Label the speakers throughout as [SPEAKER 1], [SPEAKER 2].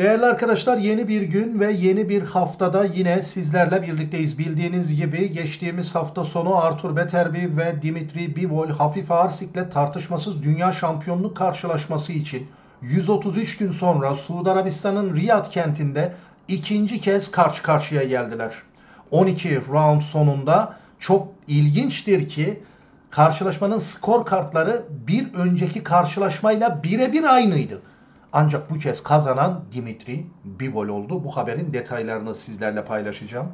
[SPEAKER 1] Değerli arkadaşlar yeni bir gün ve yeni bir haftada yine sizlerle birlikteyiz. Bildiğiniz gibi geçtiğimiz hafta sonu Artur Beterbi ve Dimitri Bivol hafif ağır siklet tartışmasız dünya şampiyonluk karşılaşması için 133 gün sonra Suudi Arabistan'ın Riyad kentinde ikinci kez karşı karşıya geldiler. 12 round sonunda çok ilginçtir ki karşılaşmanın skor kartları bir önceki karşılaşmayla birebir aynıydı. Ancak bu kez kazanan Dimitri Bivol oldu. Bu haberin detaylarını sizlerle paylaşacağım.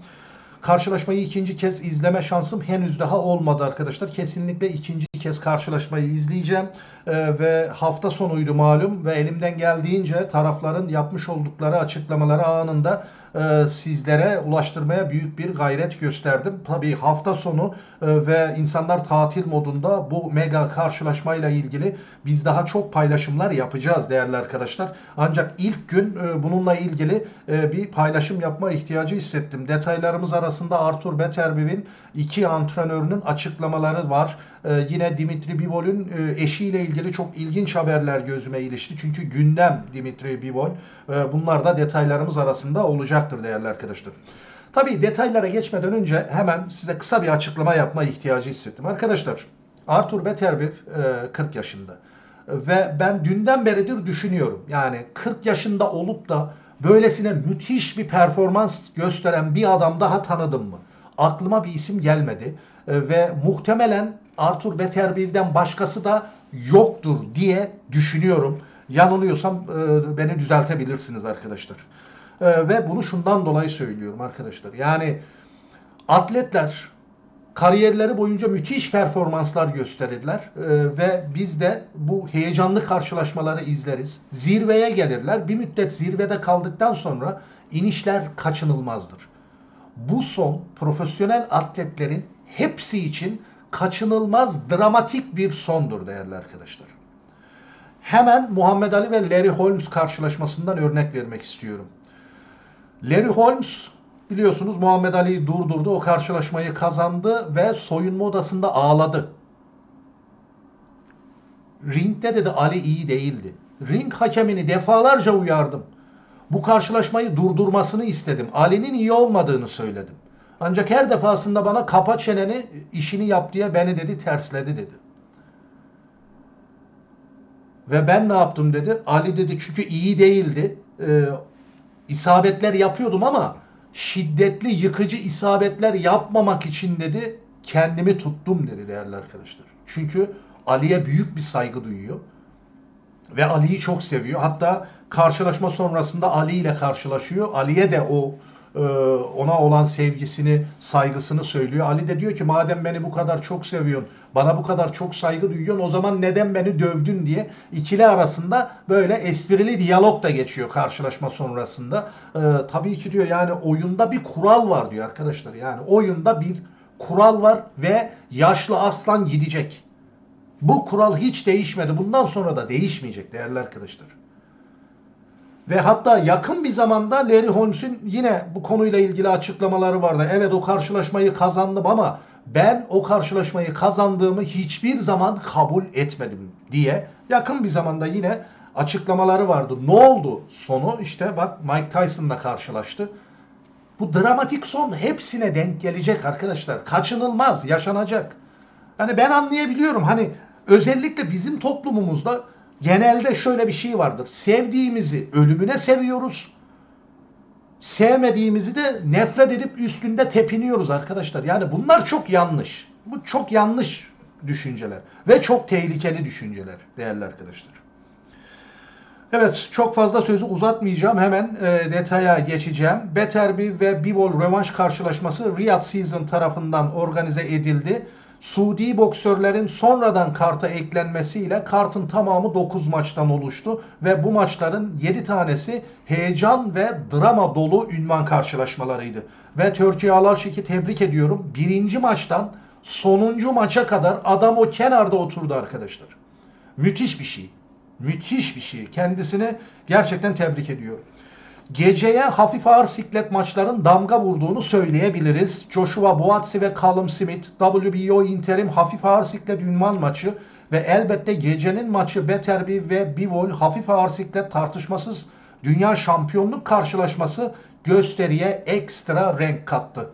[SPEAKER 1] Karşılaşmayı ikinci kez izleme şansım henüz daha olmadı arkadaşlar. Kesinlikle ikinci kez karşılaşmayı izleyeceğim. Ee, ve hafta sonuydu malum ve elimden geldiğince tarafların yapmış oldukları açıklamaları anında e, sizlere ulaştırmaya büyük bir gayret gösterdim. Tabii hafta sonu e, ve insanlar tatil modunda bu mega karşılaşmayla ilgili biz daha çok paylaşımlar yapacağız değerli arkadaşlar. Ancak ilk gün e, bununla ilgili e, bir paylaşım yapma ihtiyacı hissettim. Detaylarımız arasında Artur Beterbiv'in iki antrenörünün açıklamaları var. E, yine Dimitri Bivol'ün e, eşiyle ilgili çok ilginç haberler gözüme ilişti. Çünkü gündem Dimitri Bivol. E, bunlar da detaylarımız arasında olacaktır değerli arkadaşlar. Tabii detaylara geçmeden önce hemen size kısa bir açıklama yapma ihtiyacı hissettim. Arkadaşlar Artur Beterbiv e, 40 yaşında. Ve ben dünden beridir düşünüyorum. Yani 40 yaşında olup da böylesine müthiş bir performans gösteren bir adam daha tanıdım mı? Aklıma bir isim gelmedi. E, Ve muhtemelen Artur Beterbiv'den başkası da yoktur diye düşünüyorum. Yanılıyorsam e, beni düzeltebilirsiniz arkadaşlar. E, Ve bunu şundan dolayı söylüyorum arkadaşlar. Yani atletler kariyerleri boyunca müthiş performanslar gösterirler Ee, ve biz de bu heyecanlı karşılaşmaları izleriz. Zirveye gelirler. Bir müddet zirvede kaldıktan sonra inişler kaçınılmazdır. Bu son profesyonel atletlerin hepsi için kaçınılmaz dramatik bir sondur değerli arkadaşlar. Hemen Muhammed Ali ve Larry Holmes karşılaşmasından örnek vermek istiyorum. Larry Holmes biliyorsunuz Muhammed Ali'yi durdurdu. O karşılaşmayı kazandı ve soyunma odasında ağladı. Ringde dedi Ali iyi değildi. Ring hakemini defalarca uyardım. Bu karşılaşmayı durdurmasını istedim. Ali'nin iyi olmadığını söyledim. Ancak her defasında bana kapa çeneni işini yap diye beni dedi tersledi dedi. Ve ben ne yaptım dedi. Ali dedi çünkü iyi değildi. Ee, isabetler yapıyordum ama şiddetli yıkıcı isabetler yapmamak için dedi kendimi tuttum dedi değerli arkadaşlar. Çünkü Ali'ye büyük bir saygı duyuyor ve Ali'yi çok seviyor. Hatta karşılaşma sonrasında Ali ile karşılaşıyor. Ali'ye de o ona olan sevgisini, saygısını söylüyor. Ali de diyor ki madem beni bu kadar çok seviyorsun, bana bu kadar çok saygı duyuyorsun o zaman neden beni dövdün diye ikili arasında böyle esprili diyalog da geçiyor karşılaşma sonrasında. E, tabii ki diyor yani oyunda bir kural var diyor arkadaşlar. Yani oyunda bir kural var ve yaşlı aslan gidecek. Bu kural hiç değişmedi. Bundan sonra da değişmeyecek değerli arkadaşlar. Ve hatta yakın bir zamanda Larry Holmes'un yine bu konuyla ilgili açıklamaları vardı. Evet o karşılaşmayı kazandım ama ben o karşılaşmayı kazandığımı hiçbir zaman kabul etmedim diye yakın bir zamanda yine açıklamaları vardı. Ne oldu? Sonu işte bak Mike Tyson'la karşılaştı. Bu dramatik son hepsine denk gelecek arkadaşlar. Kaçınılmaz, yaşanacak. Hani ben anlayabiliyorum. Hani özellikle bizim toplumumuzda genelde şöyle bir şey vardır. Sevdiğimizi ölümüne seviyoruz. Sevmediğimizi de nefret edip üstünde tepiniyoruz arkadaşlar. Yani bunlar çok yanlış. Bu çok yanlış düşünceler ve çok tehlikeli düşünceler değerli arkadaşlar. Evet çok fazla sözü uzatmayacağım. Hemen e, detaya geçeceğim. Beterbi ve Bivol rövanş karşılaşması Riyadh Season tarafından organize edildi. Suudi boksörlerin sonradan karta eklenmesiyle kartın tamamı 9 maçtan oluştu ve bu maçların 7 tanesi heyecan ve drama dolu ünvan karşılaşmalarıydı. Ve Türkiye Alalşik'i tebrik ediyorum. Birinci maçtan sonuncu maça kadar adam o kenarda oturdu arkadaşlar. Müthiş bir şey. Müthiş bir şey. Kendisini gerçekten tebrik ediyorum. Geceye hafif ağır siklet maçların damga vurduğunu söyleyebiliriz. Joshua Buatsi ve Callum Smith WBO interim hafif ağır siklet ünvan maçı ve elbette gecenin maçı Beterbi ve Bivol hafif ağır siklet tartışmasız dünya şampiyonluk karşılaşması gösteriye ekstra renk kattı.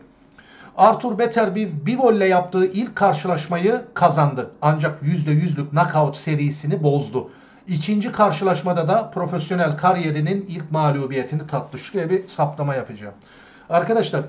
[SPEAKER 1] Arthur Beterbiev Bivol'le yaptığı ilk karşılaşmayı kazandı. Ancak %100'lük knockout serisini bozdu. İkinci karşılaşmada da profesyonel kariyerinin ilk mağlubiyetini tattı. Şuraya bir saptama yapacağım. Arkadaşlar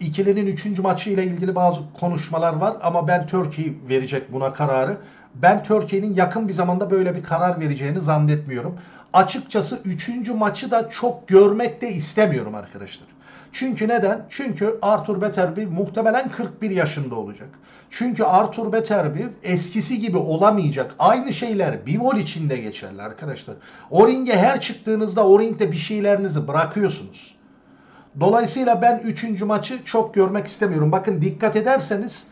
[SPEAKER 1] ikilinin üçüncü maçı ile ilgili bazı konuşmalar var ama ben Türkiye verecek buna kararı. Ben Türkiye'nin yakın bir zamanda böyle bir karar vereceğini zannetmiyorum. Açıkçası üçüncü maçı da çok görmek de istemiyorum arkadaşlar. Çünkü neden? Çünkü Arthur Beterbiev muhtemelen 41 yaşında olacak. Çünkü Arthur Beterbiev eskisi gibi olamayacak. Aynı şeyler Bivol için de geçerli arkadaşlar. O ringe her çıktığınızda o ringde bir şeylerinizi bırakıyorsunuz. Dolayısıyla ben 3. maçı çok görmek istemiyorum. Bakın dikkat ederseniz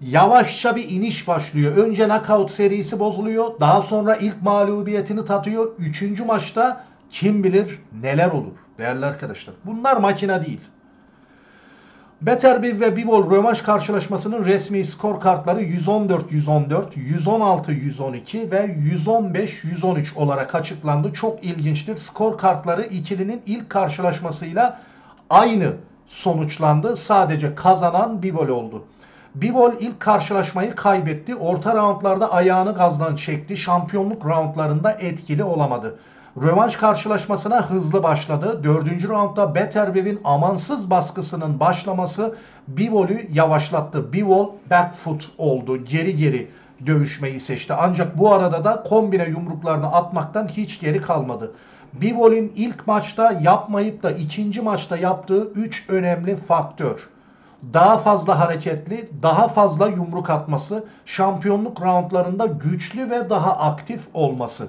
[SPEAKER 1] yavaşça bir iniş başlıyor. Önce knockout serisi bozuluyor. Daha sonra ilk mağlubiyetini tatıyor. 3. maçta kim bilir neler olur değerli arkadaşlar. Bunlar makine değil. Beterbiev ve Bivol rövanş karşılaşmasının resmi skor kartları 114-114, 116-112 ve 115-113 olarak açıklandı. Çok ilginçtir. Skor kartları ikilinin ilk karşılaşmasıyla aynı sonuçlandı. Sadece kazanan Bivol oldu. Bivol ilk karşılaşmayı kaybetti. Orta roundlarda ayağını gazdan çekti. Şampiyonluk roundlarında etkili olamadı. Rövanş karşılaşmasına hızlı başladı. Dördüncü roundda Beterbiev'in amansız baskısının başlaması Bivol'ü yavaşlattı. Bivol back foot oldu. Geri geri dövüşmeyi seçti. Ancak bu arada da kombine yumruklarını atmaktan hiç geri kalmadı. Bivol'in ilk maçta yapmayıp da ikinci maçta yaptığı 3 önemli faktör. Daha fazla hareketli, daha fazla yumruk atması, şampiyonluk roundlarında güçlü ve daha aktif olması.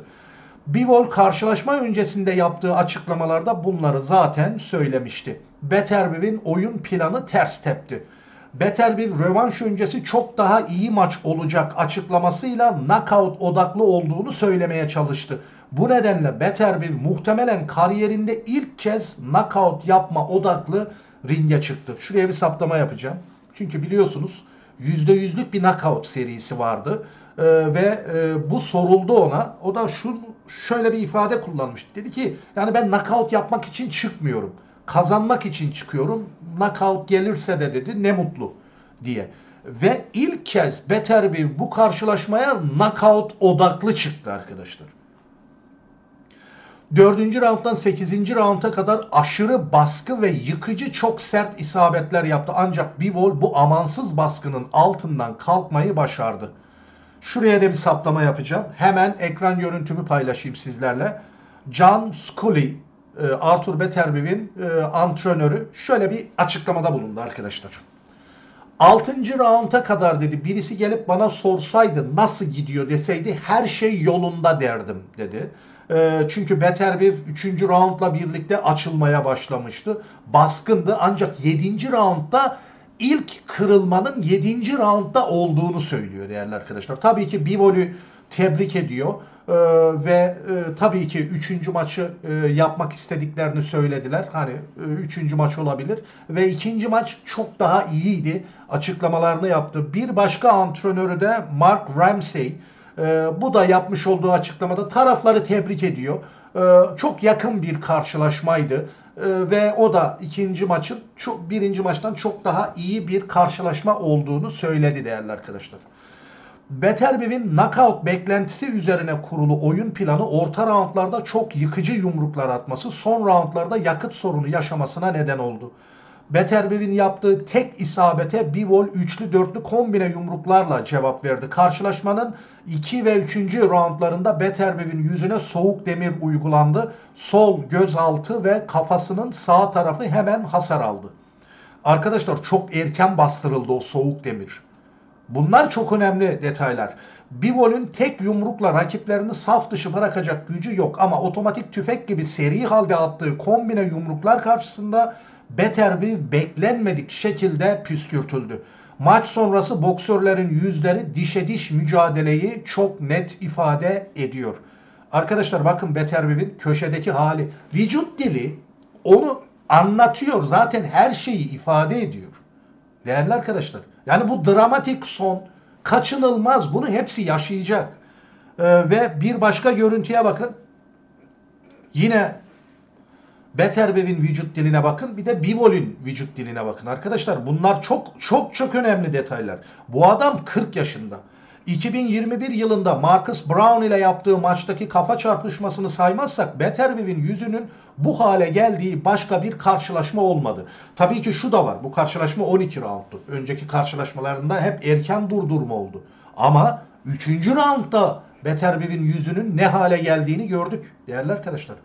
[SPEAKER 1] Bivol karşılaşma öncesinde yaptığı açıklamalarda bunları zaten söylemişti. Beterbiev'in oyun planı ters tepti. Beterbiev rövanş öncesi çok daha iyi maç olacak açıklamasıyla knockout odaklı olduğunu söylemeye çalıştı. Bu nedenle Beterbiev muhtemelen kariyerinde ilk kez knockout yapma odaklı ringe çıktı. Şuraya bir saptama yapacağım. Çünkü biliyorsunuz %100'lük bir knockout serisi vardı. Ee, ve e, bu soruldu ona. O da şu şöyle bir ifade kullanmış. Dedi ki yani ben knockout yapmak için çıkmıyorum. Kazanmak için çıkıyorum. Knockout gelirse de dedi ne mutlu diye. Ve ilk kez Beterbiev bu karşılaşmaya knockout odaklı çıktı arkadaşlar. Dördüncü rounddan sekizinci rounda kadar aşırı baskı ve yıkıcı çok sert isabetler yaptı. Ancak Bivol bu amansız baskının altından kalkmayı başardı. Şuraya da bir saptama yapacağım. Hemen ekran görüntümü paylaşayım sizlerle. John Scully, e, Arthur Beterbiev'in e, antrenörü şöyle bir açıklamada bulundu arkadaşlar. 6. rounda kadar dedi birisi gelip bana sorsaydı nasıl gidiyor deseydi her şey yolunda derdim dedi. E, çünkü Beterbiev 3. roundla birlikte açılmaya başlamıştı. Baskındı ancak 7. roundda ilk kırılmanın 7. roundda olduğunu söylüyor değerli arkadaşlar. Tabii ki Bivol'ü tebrik ediyor ee, ve e, tabii ki 3. maçı e, yapmak istediklerini söylediler. Hani 3. E, maç olabilir ve 2. maç çok daha iyiydi. Açıklamalarını yaptı. Bir başka antrenörü de Mark Ramsey. E, bu da yapmış olduğu açıklamada tarafları tebrik ediyor. E, çok yakın bir karşılaşmaydı. Ee, ve o da ikinci maçın çok birinci maçtan çok daha iyi bir karşılaşma olduğunu söyledi değerli arkadaşlar. Beterbiev'in knockout beklentisi üzerine kurulu oyun planı orta roundlarda çok yıkıcı yumruklar atması son roundlarda yakıt sorunu yaşamasına neden oldu. Beterbiev'in yaptığı tek isabete Bivol üçlü dörtlü kombine yumruklarla cevap verdi. Karşılaşmanın 2 ve 3. roundlarında Beterbiev'in yüzüne soğuk demir uygulandı. Sol gözaltı ve kafasının sağ tarafı hemen hasar aldı. Arkadaşlar çok erken bastırıldı o soğuk demir. Bunlar çok önemli detaylar. Bivol'ün tek yumrukla rakiplerini saf dışı bırakacak gücü yok ama otomatik tüfek gibi seri halde attığı kombine yumruklar karşısında Beterbiev beklenmedik şekilde püskürtüldü. Maç sonrası boksörlerin yüzleri dişe diş mücadeleyi çok net ifade ediyor. Arkadaşlar bakın Beterbiev'in köşedeki hali. Vücut dili onu anlatıyor. Zaten her şeyi ifade ediyor. Değerli arkadaşlar. Yani bu dramatik son kaçınılmaz. Bunu hepsi yaşayacak. Ee, ve bir başka görüntüye bakın. Yine Beterbev'in vücut diline bakın bir de Bivol'ün vücut diline bakın. Arkadaşlar bunlar çok çok çok önemli detaylar. Bu adam 40 yaşında. 2021 yılında Marcus Brown ile yaptığı maçtaki kafa çarpışmasını saymazsak Beterbev'in yüzünün bu hale geldiği başka bir karşılaşma olmadı. Tabii ki şu da var. Bu karşılaşma 12 roundtu. Önceki karşılaşmalarında hep erken durdurma oldu. Ama 3. roundda Beterbev'in yüzünün ne hale geldiğini gördük değerli arkadaşlar.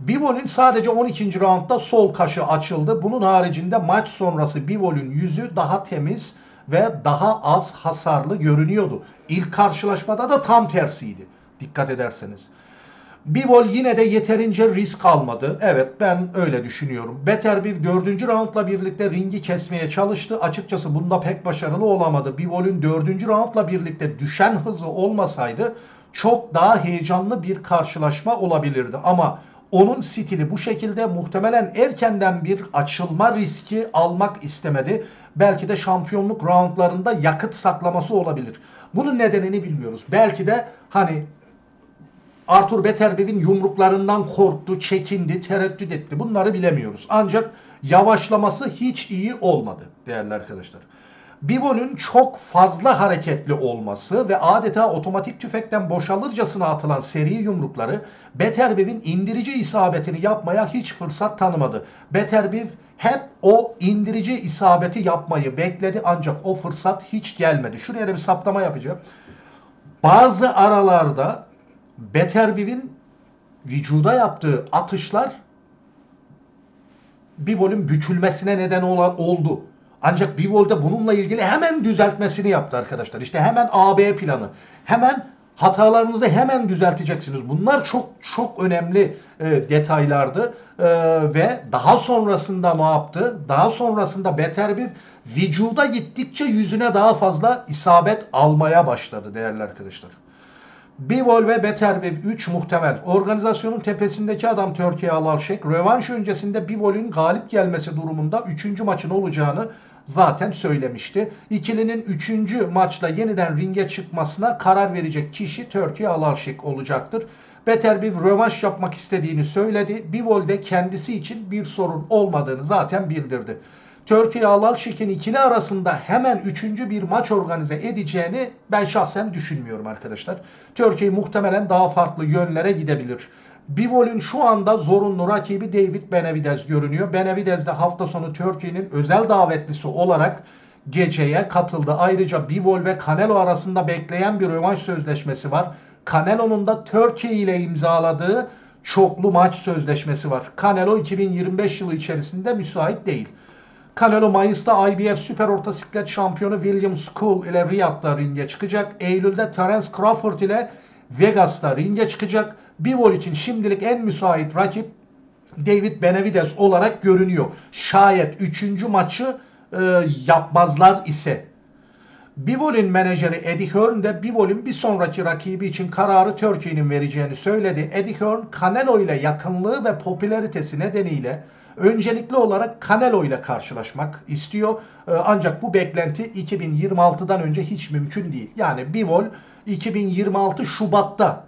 [SPEAKER 1] Bivol'ün sadece 12. roundda sol kaşı açıldı. Bunun haricinde maç sonrası Bivol'ün yüzü daha temiz ve daha az hasarlı görünüyordu. İlk karşılaşmada da tam tersiydi. Dikkat ederseniz. Bivol yine de yeterince risk almadı. Evet ben öyle düşünüyorum. Beterbiv 4. roundla birlikte ringi kesmeye çalıştı. Açıkçası bunda pek başarılı olamadı. Bivol'ün 4. roundla birlikte düşen hızı olmasaydı çok daha heyecanlı bir karşılaşma olabilirdi. Ama onun stili bu şekilde muhtemelen erkenden bir açılma riski almak istemedi. Belki de şampiyonluk roundlarında yakıt saklaması olabilir. Bunun nedenini bilmiyoruz. Belki de hani Arthur Beterbev'in yumruklarından korktu, çekindi, tereddüt etti. Bunları bilemiyoruz. Ancak yavaşlaması hiç iyi olmadı değerli arkadaşlar. Bivol'ün çok fazla hareketli olması ve adeta otomatik tüfekten boşalırcasına atılan seri yumrukları Beterbev'in indirici isabetini yapmaya hiç fırsat tanımadı. Beterbev hep o indirici isabeti yapmayı bekledi ancak o fırsat hiç gelmedi. Şuraya da bir saptama yapacağım. Bazı aralarda Beterbev'in vücuda yaptığı atışlar Bivol'ün bükülmesine neden olan oldu. Ancak Bivol da bununla ilgili hemen düzeltmesini yaptı arkadaşlar. İşte hemen AB planı. Hemen hatalarınızı hemen düzelteceksiniz. Bunlar çok çok önemli e, detaylardı. E, ve daha sonrasında ne yaptı? Daha sonrasında beter bir vücuda gittikçe yüzüne daha fazla isabet almaya başladı değerli arkadaşlar. Bivol ve Beterbev 3 muhtemel. Organizasyonun tepesindeki adam Türkiye Alalşek. Rövanş öncesinde Bivol'ün galip gelmesi durumunda 3. maçın olacağını zaten söylemişti. İkilinin 3. maçla yeniden ringe çıkmasına karar verecek kişi Türkiye Alalşek olacaktır. Beterbev rövanş yapmak istediğini söyledi. Bivol de kendisi için bir sorun olmadığını zaten bildirdi. Türkiye Alalşik'in ikili arasında hemen üçüncü bir maç organize edeceğini ben şahsen düşünmüyorum arkadaşlar. Türkiye muhtemelen daha farklı yönlere gidebilir. Bivol'ün şu anda zorunlu rakibi David Benavidez görünüyor. Benavidez de hafta sonu Türkiye'nin özel davetlisi olarak geceye katıldı. Ayrıca Bivol ve Canelo arasında bekleyen bir rövanş sözleşmesi var. Canelo'nun da Türkiye ile imzaladığı çoklu maç sözleşmesi var. Canelo 2025 yılı içerisinde müsait değil. Canelo Mayıs'ta IBF Süper Orta Siklet Şampiyonu William School ile Riyad'da ringe çıkacak. Eylül'de Terence Crawford ile Vegas'ta ringe çıkacak. Bivol için şimdilik en müsait rakip David Benavidez olarak görünüyor. Şayet 3. maçı e, yapmazlar ise. Bivol'ün menajeri Eddie Hearn de Bivol'ün bir sonraki rakibi için kararı Türkiye'nin vereceğini söyledi. Eddie Hearn, Canelo ile yakınlığı ve popülaritesi nedeniyle öncelikli olarak Canelo ile karşılaşmak istiyor. Ee, ancak bu beklenti 2026'dan önce hiç mümkün değil. Yani Bivol 2026 Şubat'ta e,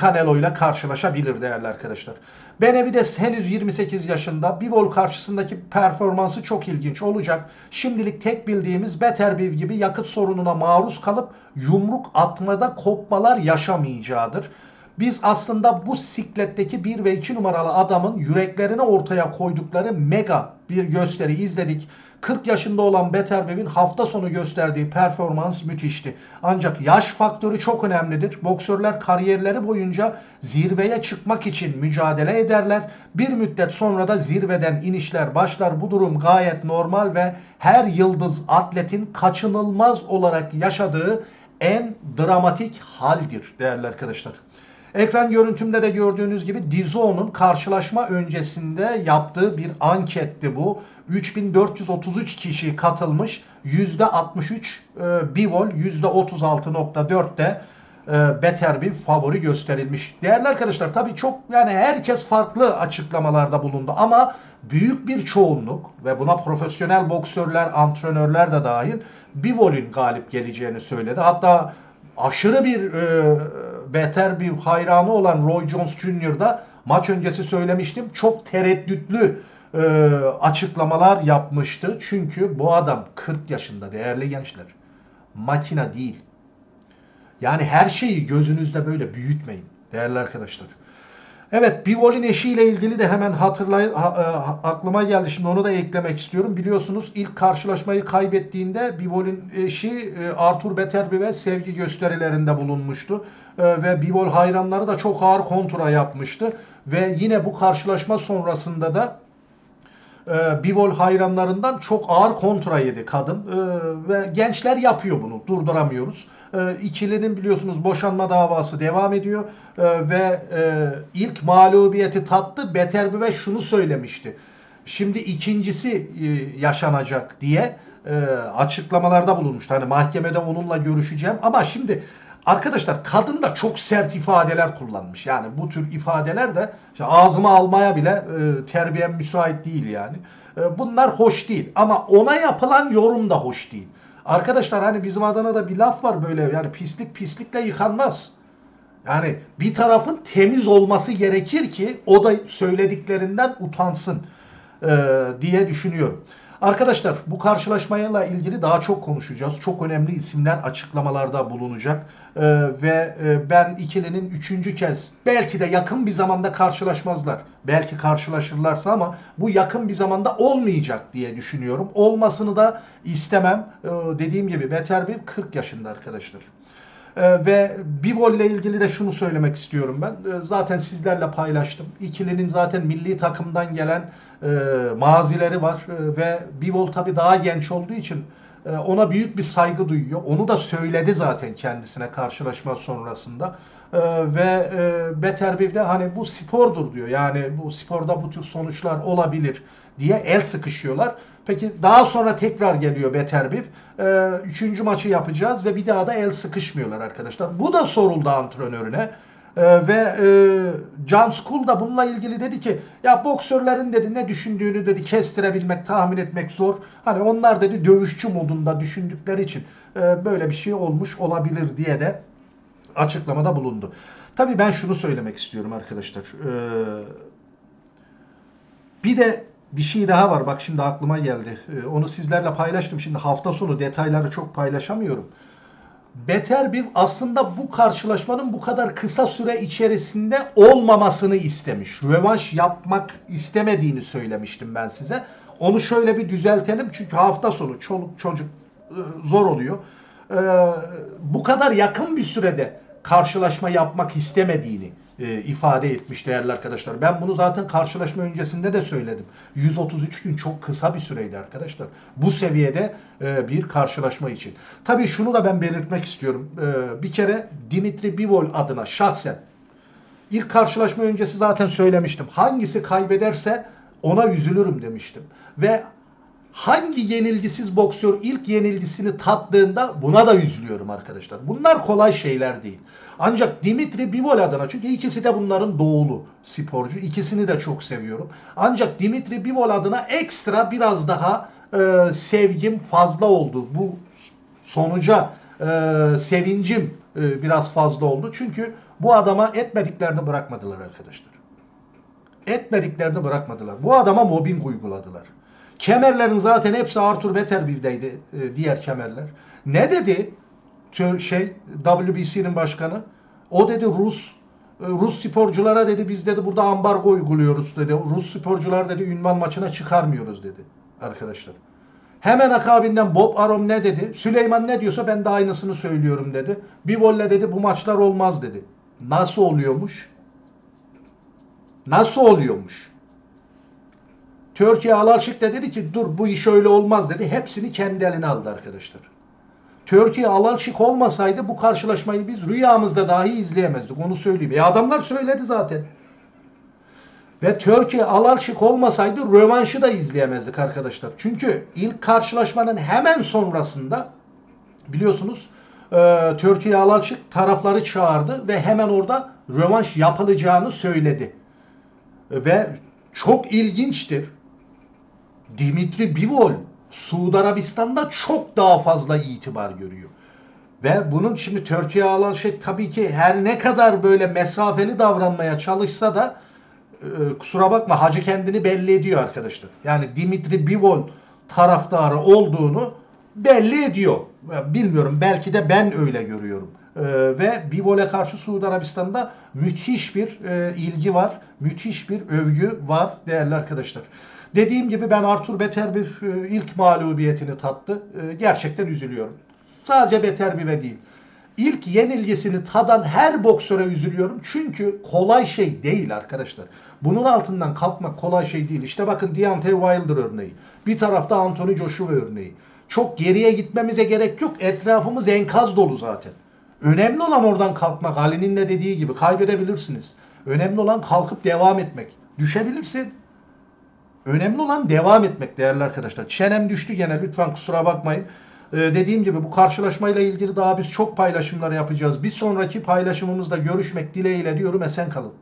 [SPEAKER 1] Canelo ile karşılaşabilir değerli arkadaşlar. Benavides henüz 28 yaşında. Bivol karşısındaki performansı çok ilginç olacak. Şimdilik tek bildiğimiz Beterbiv gibi yakıt sorununa maruz kalıp yumruk atmada kopmalar yaşamayacağıdır. Biz aslında bu sikletteki 1 ve 2 numaralı adamın yüreklerine ortaya koydukları mega bir gösteri izledik. 40 yaşında olan Beterbev'in hafta sonu gösterdiği performans müthişti. Ancak yaş faktörü çok önemlidir. Boksörler kariyerleri boyunca zirveye çıkmak için mücadele ederler. Bir müddet sonra da zirveden inişler başlar. Bu durum gayet normal ve her yıldız atletin kaçınılmaz olarak yaşadığı en dramatik haldir değerli arkadaşlar. Ekran görüntümde de gördüğünüz gibi Dizo'nun karşılaşma öncesinde yaptığı bir anketti bu. 3433 kişi katılmış. %63 e, Bivol, %36.4'te e, beter bir favori gösterilmiş. Değerli arkadaşlar tabii çok yani herkes farklı açıklamalarda bulundu ama büyük bir çoğunluk ve buna profesyonel boksörler, antrenörler de dahil Bivol'ün galip geleceğini söyledi. Hatta aşırı bir e, beter bir hayranı olan Roy Jones Jr. da maç öncesi söylemiştim. Çok tereddütlü e, açıklamalar yapmıştı. Çünkü bu adam 40 yaşında değerli gençler. Makina değil. Yani her şeyi gözünüzde böyle büyütmeyin değerli arkadaşlar. Evet, Bivol'in eşiyle ilgili de hemen hatırlay ha- e, aklıma geldi. Şimdi onu da eklemek istiyorum. Biliyorsunuz ilk karşılaşmayı kaybettiğinde Bivol'in eşi e, Arthur Beterbiev sevgi gösterilerinde bulunmuştu. E, ve Bivol hayranları da çok ağır kontra yapmıştı. Ve yine bu karşılaşma sonrasında da Bivol hayranlarından çok ağır kontra yedi kadın ve gençler yapıyor bunu durduramıyoruz. E, ikilinin biliyorsunuz boşanma davası devam ediyor E, ve e, ilk mağlubiyeti tattı Beterbiev şunu söylemişti. Şimdi ikincisi e, yaşanacak diye e, açıklamalarda bulunmuştu. Hani mahkemede onunla görüşeceğim ama şimdi Arkadaşlar kadın da çok sert ifadeler kullanmış. Yani bu tür ifadeler de işte ağzıma almaya bile e, terbiyem müsait değil yani. Bunlar hoş değil ama ona yapılan yorum da hoş değil. Arkadaşlar hani bizim Adana'da bir laf var böyle yani pislik pislikle yıkanmaz. Yani bir tarafın temiz olması gerekir ki o da söylediklerinden utansın e, diye düşünüyorum. Arkadaşlar bu karşılaşmayla ilgili daha çok konuşacağız. Çok önemli isimler açıklamalarda bulunacak. E, ve e, ben ikilinin üçüncü kez belki de yakın bir zamanda karşılaşmazlar. Belki karşılaşırlarsa ama bu yakın bir zamanda olmayacak diye düşünüyorum. Olmasını da istemem. E, dediğim gibi Beterbiev 40 yaşında arkadaşlar. Ee, ve Bivol ile ilgili de şunu söylemek istiyorum ben. Ee, zaten sizlerle paylaştım. İkilinin zaten milli takımdan gelen mazileri var Ee, ve Bivol tabii daha genç olduğu için e, ona büyük bir saygı duyuyor. Onu da söyledi zaten kendisine karşılaşma sonrasında. Ee, ve e, Beterbiev de hani bu spordur diyor. Yani bu sporda bu tür sonuçlar olabilir diye el sıkışıyorlar. Peki daha sonra tekrar geliyor Beterbiev. Ee, üçüncü maçı yapacağız ve bir daha da el sıkışmıyorlar arkadaşlar. Bu da soruldu antrenörüne. Ee, ve e, John School da bununla ilgili dedi ki ya boksörlerin dedi ne düşündüğünü dedi kestirebilmek, tahmin etmek zor. Hani onlar dedi dövüşçü modunda düşündükleri için e, böyle bir şey olmuş olabilir diye de açıklamada bulundu. Tabii ben şunu söylemek istiyorum arkadaşlar. Ee, bir de bir şey daha var. Bak şimdi aklıma geldi. Ee, onu sizlerle paylaştım. Şimdi hafta sonu detayları çok paylaşamıyorum. Beterbiev aslında bu karşılaşmanın bu kadar kısa süre içerisinde olmamasını istemiş. Rövanş yapmak istemediğini söylemiştim ben size. Onu şöyle bir düzeltelim çünkü hafta sonu çoluk çocuk e, zor oluyor. Ee, bu kadar yakın bir sürede karşılaşma yapmak istemediğini e, ifade etmiş değerli arkadaşlar. Ben bunu zaten karşılaşma öncesinde de söyledim. 133 gün çok kısa bir süreydi arkadaşlar. Bu seviyede e, bir karşılaşma için. Tabii şunu da ben belirtmek istiyorum. E, bir kere Dimitri Bivol adına şahsen ilk karşılaşma öncesi zaten söylemiştim. Hangisi kaybederse ona üzülürüm demiştim. Ve hangi yenilgisiz boksör ilk yenilgisini tattığında buna da üzülüyorum arkadaşlar. Bunlar kolay şeyler değil. Ancak Dimitri Bivol adına çünkü ikisi de bunların doğulu sporcu. İkisini de çok seviyorum. Ancak Dimitri Bivol adına ekstra biraz daha e, sevgim fazla oldu. Bu sonuca e, sevincim e, biraz fazla oldu. Çünkü bu adama etmediklerini bırakmadılar arkadaşlar etmediklerini bırakmadılar. Bu adama mobbing uyguladılar. Kemerlerin zaten hepsi Arthur Beterbiev'deydi e, diğer kemerler. Ne dedi şey WBC'nin başkanı? O dedi Rus e, Rus sporculara dedi biz dedi burada ambargo uyguluyoruz dedi. Rus sporcular dedi ünvan maçına çıkarmıyoruz dedi arkadaşlar. Hemen akabinden Bob Arum ne dedi? Süleyman ne diyorsa ben de aynısını söylüyorum dedi. Bir volle dedi bu maçlar olmaz dedi. Nasıl oluyormuş? Nasıl oluyormuş? Türkiye Alalçık da dedi ki dur bu iş öyle olmaz dedi. Hepsini kendi eline aldı arkadaşlar. Türkiye Alalçık olmasaydı bu karşılaşmayı biz rüyamızda dahi izleyemezdik. Onu söyleyeyim. E adamlar söyledi zaten. Ve Türkiye Alalçık olmasaydı rövanşı da izleyemezdik arkadaşlar. Çünkü ilk karşılaşmanın hemen sonrasında biliyorsunuz e, Türkiye Alalçık tarafları çağırdı ve hemen orada rövanş yapılacağını söyledi. Ve çok ilginçtir. Dimitri Bivol Suudi Arabistan'da çok daha fazla itibar görüyor. Ve bunun şimdi Türkiye alan şey tabii ki her ne kadar böyle mesafeli davranmaya çalışsa da e, kusura bakma hacı kendini belli ediyor arkadaşlar. Yani Dimitri Bivol taraftarı olduğunu belli ediyor. Bilmiyorum belki de ben öyle görüyorum. E, ve Bivol'e karşı Suudi Arabistan'da müthiş bir e, ilgi var. Müthiş bir övgü var değerli arkadaşlar. Dediğim gibi ben Artur Beterbiev e, ilk mağlubiyetini tattı. E, gerçekten üzülüyorum. Sadece Beterbiev değil. İlk yenilgisini tadan her boksöre üzülüyorum. Çünkü kolay şey değil arkadaşlar. Bunun altından kalkmak kolay şey değil. İşte bakın Deontay Wilder örneği. Bir tarafta Anthony Joshua örneği. Çok geriye gitmemize gerek yok. Etrafımız enkaz dolu zaten. Önemli olan oradan kalkmak. Ali'nin de dediği gibi kaybedebilirsiniz. Önemli olan kalkıp devam etmek. Düşebilirsin. Önemli olan devam etmek değerli arkadaşlar. Çenem düştü gene lütfen kusura bakmayın. Ee, dediğim gibi bu karşılaşmayla ilgili daha biz çok paylaşımlar yapacağız. Bir sonraki paylaşımımızda görüşmek dileğiyle diyorum esen kalın.